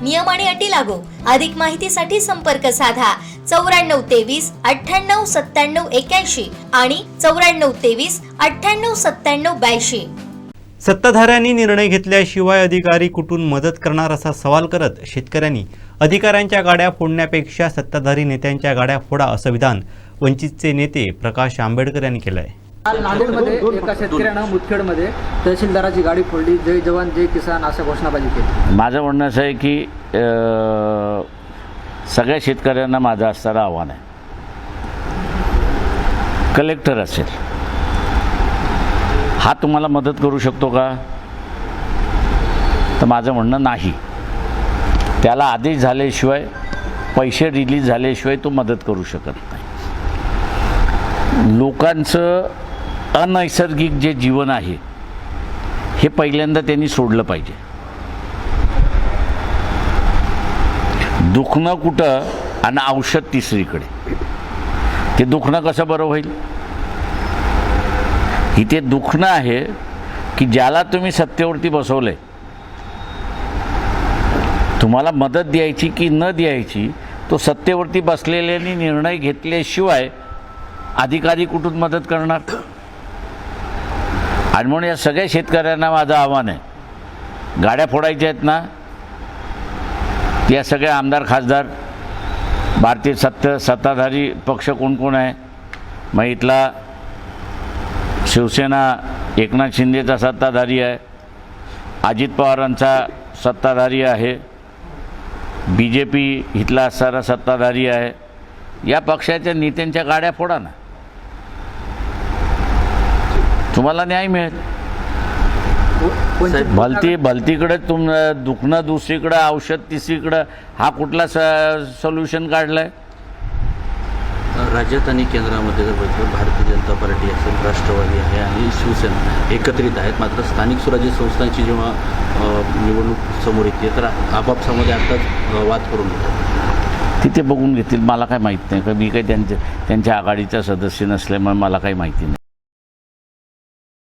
नियम आणि अटी लागू. अधिक माहितीसाठी संपर्क साधा. चौऱ्याण्णव तेवीस अठ्ठ्याण्णव सत्त्याण्णव एक्याऐंशी आणि चौऱ्याण्णव तेवीस अठ्ठ्याण्णव सत्त्याण्णव ब्याऐंशी. सत्ताधाऱ्यांनी निर्णय घेतल्याशिवाय अधिकारी कुठून मदत करणार असा सवाल करत शेतकऱ्यांनी अधिकाऱ्यांच्या गाड्या फोडण्यापेक्षा सत्ताधारी नेत्यांच्या गाड्या फोडा असं विधान वंचितचे नेते प्रकाश आंबेडकर यांनी केलं आहे काल नांदेडमध्ये एका शेतकऱ्यानं मुदखेडमध्ये तहसीलदाराची गाडी फोडली जय जवान जय किसान अशा घोषणाबाजी केली. माझं म्हणणं असं आहे की अ, सगळ्या शेतकऱ्यांना माझं असणारं आव्हान आहे. कलेक्टर असेल. हा तुम्हाला मदत करू शकतो का? तर माझं म्हणणं नाही. त्याला आदेश झाल्याशिवाय पैसे रिलीज झाल्याशिवाय तो मदत करू शकत नाही. लोकांचं अनैसर्गिक जे जीवन आहे हे पहिल्यांदा त्यांनी सोडलं पाहिजे. दुखणं कुठं आणि औषध तिसरीकडे. ते दुखणं कसं बरं होईल? इथे दुखणं आहे की ज्याला तुम्ही सत्तेवरती बसवलंय तुम्हाला मदत द्यायची की न द्यायची तो सत्तेवरती बसलेल्यानी निर्णय घेतल्याशिवाय अधिकारी कुठून मदत करणार? आणि म्हणून या सगळ्या शेतकऱ्यांना माझं आव्हान आहे. गाड्या फोडायच्या आहेत ना? या सगळ्या आमदार खासदार भारतीय सत्य सत्ताधारी पक्ष कोण कोण आहे? मग इथला शिवसेना एकनाथ शिंदेचा सत्ताधारी आहे. अजित पवारांचा सत्ताधारी आहे. बी जे पी इथला असणारा सत्ताधारी आहे. या पक्षाच्या नेत्यांच्या गाड्या फोडा ना. तुम्हाला न्याय मिळेल. भलती भलतीकडे तुम दुखणं दुसरीकडं औषध तिसरीकडं हा कुठला स सोल्युशन काढलाय? राज्यात आणि केंद्रामध्ये जर बघितलं भारतीय जनता पार्टी असेल राष्ट्रवादी आहे आणि शिवसेना एकत्रित आहेत. मात्र स्थानिक स्वराज्य संस्थांची जेव्हा निवडणूक समोर येते तर आपापसामध्ये आताच अ, वाद करून घेतात. तिथे बघून घेतील. मला काय माहीत नाही. का मी काही त्यांच्या त्यांच्या आघाडीचा सदस्य नसल्यामुळे मला काही माहिती नाही.